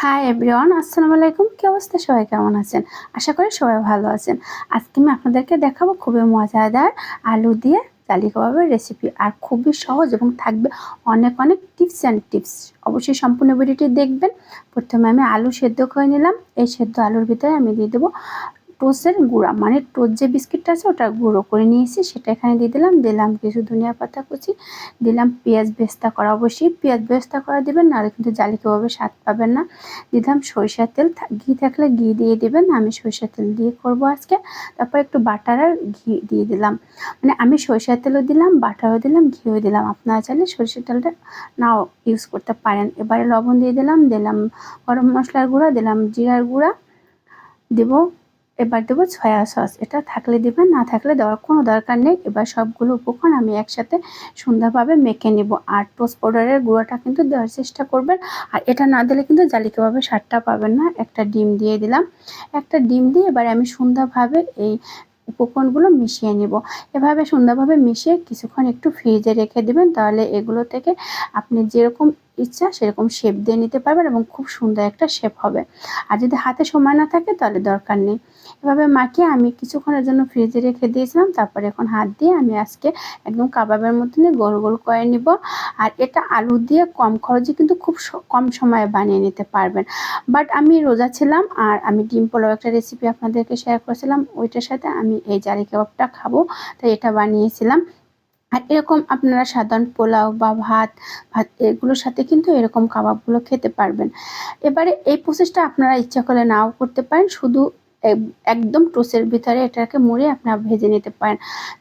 Hi everyone আসসালামু আলাইকুম কি অবস্থা? সবাই কেমন আছেন? আশা করি সবাই ভালো আছেন। আজকে আমি আপনাদেরকে দেখাবো খুবই মজাদার আলু দিয়ে জালি কাবাবের রেসিপি আর খুবই সহজ এবং থাকবে অনেক অনেক টিপস অ্যান্ড টিপস অবশ্যই সম্পূর্ণ ভিডিওটি দেখবেন। প্রথমে আমি আলু সেদ্ধ করে নিলাম। এই সেদ্ধ আলুর ভিতরে আমি দিয়ে দেবো টোস্টের গুঁড়া মানে টোস্ট যে বিস্কিটটা আছে ওটা গুঁড়ো করে নিয়েছি, সেটা এখানে দিয়ে দিলাম দিলাম কিছু ধনিয়া পাতা কুচি, দিলাম পেঁয়াজ বেস্তা করা। অবশ্যই পেঁয়াজ বেস্তা করা দিবেন, নাহলে কিন্তু জালি কীভাবে স্বাদ পাবেন না। দিলাম সরিষার তেল ঘি থাকলে ঘি দিয়ে দেবেন, আমি সরিষার তেল দিয়ে করব আজকে। তারপর একটু বাটার আর ঘি দিয়ে দিলাম। মানে আমি সরিষার তেলও দিলাম, বাটারও দিলাম, ঘিও দিলাম। আপনারা চাইলে সরিষার তেলটা নাও ইউজ করতে পারেন। এবারে লবণ দিয়ে দিলাম দিলাম গরম মশলার গুঁড়া, দিলাম জিরার গুঁড়া, দেবো এবার দেবো সয়া সস এটা থাকলে দিবেন, না থাকলে দেওয়ার কোনো দরকার নেই। এবার সবগুলো উপকরণ আমি একসাথে সুন্দরভাবে মেখে নিব। আর টোস্ট পাউডারের গুঁড়োটা কিন্তু দেওয়ার চেষ্টা করবেন। আর এটা না দিলে কিন্তু জালিকাভাবে স্বাদটা পাবেন না। একটা ডিম দিয়ে দিলাম। একটা ডিম দিয়ে এবার আমি সুন্দরভাবে এই উপকরণগুলো মিশিয়ে নিব। এভাবে সুন্দরভাবে মিশিয়ে কিছুক্ষণ একটু ফ্রিজে রেখে দিবেন। তাহলে এগুলো থেকে আপনি যেরকম ইচ্ছা, সেরকম শেপ দিয়ে নিতে পারবেন এবং খুব সুন্দর একটা শেপ হবে। আর যদি হাতে সময় না থাকে, তাহলে দরকার নেই। এভাবে মাখিয়ে আমি কিছুক্ষণের জন্য ফ্রিজে রেখে দিয়েছিলাম, তারপরে এখন হাত দিয়ে আমি আজকে একদম কাবাবের মতনই গোল গোল করে নিব। আর এটা আলু দিয়ে কম খরচে কিন্তু খুব কম সময়ে বানিয়ে নিতে পারবেন। বাট আমি রোজা ছিলাম আর আমি ডিম পোলাও একটা রেসিপি আপনাদেরকে শেয়ার করেছিলাম, ওইটার সাথে আমি এই জালি কাবাবটা খাব, তাই এটা বানিয়েছিলাম। আর এরকম আপনারা সাধারণ পোলাও বা ভাত ভাত এগুলোর সাথে কিন্তু এরকম কাবাবগুলো খেতে পারবেন। এবারে এই প্রসেসটা আপনারা ইচ্ছা করলে নাও করতে পারেন। শুধু একদম টোসের ভিতরে এটাকে মুড়ে আপনারা ভেজে নিতে পারেন।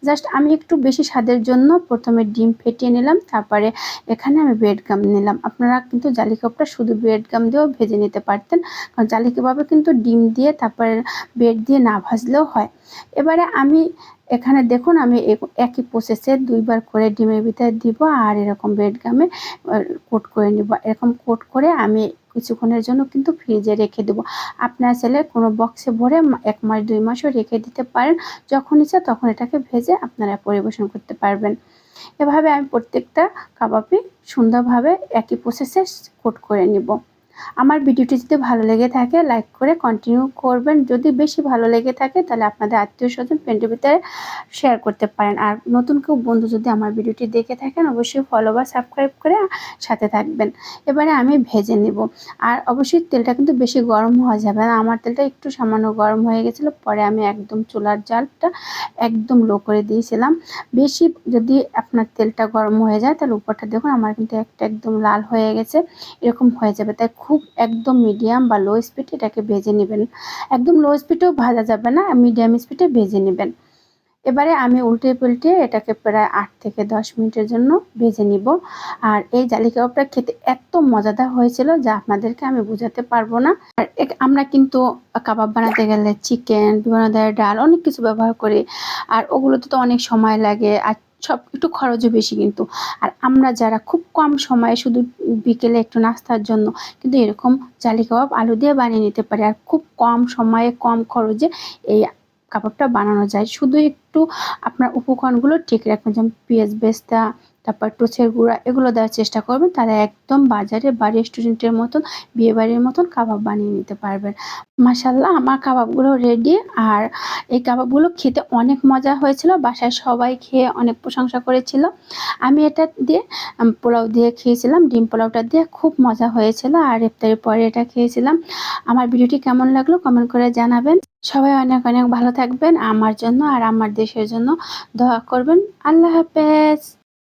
জাস্ট আমি একটু বেশি স্বাদের জন্য প্রথমে ডিম ফেটিয়ে নিলাম, তারপরে এখানে আমি ব্রেড গাম নিলাম। আপনারা কিন্তু জালি কাপটা শুধু ব্রেড গাম দিয়েও ভেজে নিতে পারতেন, কারণ জালি কাবাবে কিন্তু ডিম দিয়ে, তারপরে ব্রেড দিয়ে না ভাজলেও হয়। এবারে আমি এখানে দেখুন আমি একই প্রসেসে দুইবার করে ডিমের ভিতরে দিব আর এরকম ব্রেড গামে কোট করে নিব। এরকম কোট করে আমি কিছুক্ষণের জন্য কিন্তু ফ্রিজে রেখে দেবো। আপনার ছেলে কোনো বক্সে ভরে এক মাস, দুই মাসও রেখে দিতে পারেন। যখন ইচ্ছা তখন এটাকে ভেজে আপনারা পরিবেশন করতে পারবেন। এভাবে আমি প্রত্যেকটা কাবাবই সুন্দরভাবে একই প্রসেসে কোট করে নিব। আমার ভিডিওটি যদি ভালো লেগে থাকে লাইক করে কন্টিনিউ করবেন। যদি বেশি ভালো লেগে থাকে, তাহলে আপনাদের আত্মীয় স্বজন ফ্রেন্ডের ভিতরে শেয়ার করতে পারেন। আর নতুন কেউ বন্ধু যদি আমার ভিডিওটি দেখে থাকেন, অবশ্যই ফলো বা সাবস্ক্রাইব করে সাথে থাকবেন। এবারে আমি ভেজে নেব। আর অবশ্যই তেলটা কিন্তু বেশি গরম হওয়া যাবে না। আমার তেলটা একটু সামান্য গরম হয়ে গেছিল, পরে আমি একদম চুলার জালটা একদম লো করে দিয়েছিলাম। বেশি যদি আপনার তেলটা গরম হয়ে যায়, তাহলে উপরটা দেখুন, আমার কিন্তু একটা একদম লাল হয়ে গেছে। এরকম হয়ে যাবে। তাই খুব একদম মিডিয়াম বা লো স্পিডে এটাকে ভেজে নেবেন। একদম লো স্পিডেও ভাজা যাবে না মিডিয়াম স্পিডে ভেজে নেবেন। এবারে আমি উল্টে পাল্টে এটাকে প্রায় আট থেকে দশ মিনিটের জন্য ভেজে নিব। আর এই জালি কাবাবটা খেতে এত মজাদার হয়েছিল যা আপনাদেরকে আমি বোঝাতে পারব না। আর আমরা কিন্তু কাবাব বানাতে গেলে চিকেন বিভিন্ন ধরনের ডাল অনেক কিছু ব্যবহার করি। আর ওগুলোতে তো অনেক সময় লাগে। আর সব একটু খরচও বেশি কিন্তু। আর আমরা যারা খুব কম সময়ে শুধু বিকেলে একটু নাস্তার জন্য কিন্তু এরকম জালি কাবাব, আলু দিয়ে বানিয়ে নিতে পারি। আর খুব কম সময়ে, কম খরচে এই কাবাবটা বানানো যায়। শুধু একটু আপনার উপকরণগুলো ঠিক রাখবেন, যেমন পেঁয়াজ, বেস্তা, তারপর টোচের গুঁড়া, এগুলো দেওয়ার চেষ্টা করবেন। তাহলে একদম বাজারে বা রেস্টুরেন্টের মতন বিয়েবাড়ির মতন কাবাব বানিয়ে নিতে পারবেন। মাসাল্লাহ আমার কাবাবগুলো রেডি আর এই কাবাবগুলো খেতে অনেক মজা হয়েছিল, বাসায় সবাই খেয়ে অনেক প্রশংসা করেছিল। আমি এটা দিয়ে পোলাও দিয়ে খেয়েছিলাম, ডিম পোলাওটা দিয়ে খুব মজা হয়েছিল আর ইফতারের পরে এটা খেয়েছিলাম। আমার ভিডিওটি কেমন লাগল কমেন্ট করে জানাবেন। সবাই অনেক অনেক ভালো থাকবেন আমার জন্য আর আমার দেশের জন্য দোয়া করবেন। আল্লাহ হাফেজ।